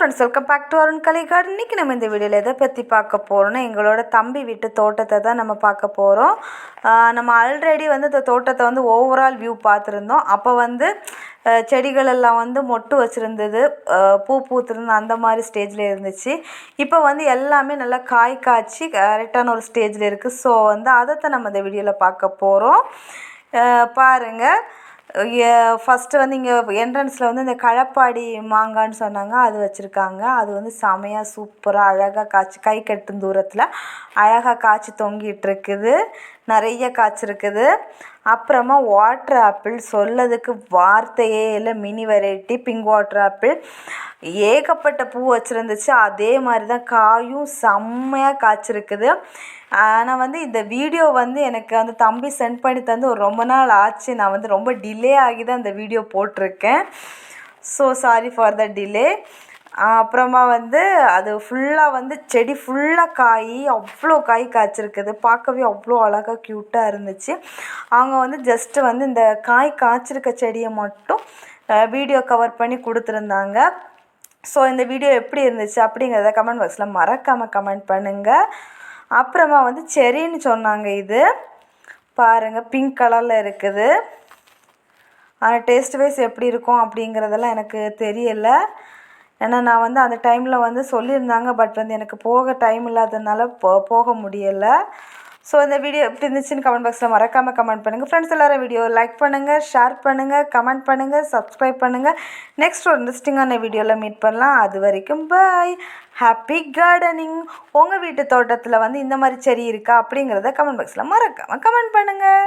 Friends welcome back to Arun Kalai இன்றைக்கி நம்ம இந்த வீடியோவில் எதை பற்றி பார்க்க போகிறோன்னா எங்களோட தம்பி வீட்டு தோட்டத்தை தான் நம்ம பார்க்க போகிறோம் நம்ம ஆல்ரெடி வந்து இந்த தோட்டத்தை வந்து ஓவரால் வியூ பார்த்துருந்தோம். அப்போ வந்து செடிகளெல்லாம் செடிகள் எல்லாம் வந்து மொட்டு வச்சுருந்தது பூ பூத்துருந்து அந்த மாதிரி ஸ்டேஜில் இருந்துச்சு. இப்போ வந்து எல்லாமே நல்லா காய் காய்ச்சி கரெக்டான ஒரு ஸ்டேஜில் இருக்குது ஸோ வந்து அதைத்தான் நம்ம இந்த வீடியோவில் பார்க்க போகிறோம் பாருங்கள் ஃபஸ்ட்டு வந்து இங்கே என்ட்ரன்ஸில் வந்து இந்த களப்பாடி மாங்கான்னு சொன்னாங்க அது வச்சுருக்காங்க. அது வந்து செமையாக சூப்பராக அழகாக காய்ச்சி கை கட்டும் தூரத்தில் அழகாக காய்ச்சி தொங்கிட்டு இருக்குது. நிறைய காய்ச்சிருக்குது. அப்புறமா வாட்டர் ஆப்பிள் சொல்லதுக்கு வார்த்தையே இல்லை. Mini variety pink water apple ஏகப்பட்ட பூ வச்சுருந்துச்சு. அதே மாதிரி தான் காயும் செம்மையாக காய்ச்சிருக்குது. ஆனால் வந்து இந்த வீடியோ வந்து எனக்கு வந்து தம்பி சென்ட் பண்ணி தந்து ஒரு ரொம்ப நாள் ஆச்சு. நான் வந்து ரொம்ப டிலே ஆகி தான் இந்த வீடியோ போட்டிருக்கேன். So sorry for the delay அப்புறமா வந்து அது ஃபுல்லாக வந்து செடி ஃபுல்லாக காய் அவ்வளோ காய் காய்ச்சிருக்குது. பார்க்கவே அவ்வளோ அழகாக க்யூட்டாக இருந்துச்சு. அவங்க வந்து ஜஸ்ட்டு வந்து இந்த காய் காய்ச்சிருக்க செடியை மட்டும் வீடியோ கவர் பண்ணி கொடுத்துருந்தாங்க. ஸோ இந்த வீடியோ எப்படி இருந்துச்சு அப்படிங்கிறத கமெண்ட் பாக்ஸில் மறக்காமல் கமெண்ட் பண்ணுங்கள் அப்புறமா வந்து செரின்னு சொன்னாங்க இது. பாருங்கள் பிங்க் கலரில் இருக்குது. ஆனால் டேஸ்ட் வைஸ் எப்படி இருக்கும் அப்படிங்கிறதெல்லாம் எனக்கு தெரியலை. ஏன்னா நான் வந்து அந்த டைமில் வந்து சொல்லியிருந்தாங்க. பட் வந்து எனக்கு போக டைம் இல்லாததுனால போ போக முடியலை. ஸோ இந்த வீடியோ எப்படி இருந்துச்சுன்னு கமெண்ட் பாக்ஸில் மறக்காமல் கமெண்ட் பண்ணுங்கள் ஃப்ரெண்ட்ஸ் எல்லாரும் வீடியோ லைக் பண்ணுங்கள் ஷேர் பண்ணுங்கள் கமெண்ட் பண்ணுங்கள் சப்ஸ்கிரைப் பண்ணுங்கள் நெக்ஸ்ட் ஒரு இன்ட்ரெஸ்டிங்கான வீடியோவில் மீட் பண்ணலாம். அது வரைக்கும் பாய் ஹாப்பி கார்டனிங் உங்கள் வீட்டு தோட்டத்தில் வந்து இந்த மாதிரி செடி இருக்கா அப்படிங்கிறத கமெண்ட் பாக்ஸில் மறக்காமல் கமெண்ட் பண்ணுங்கள்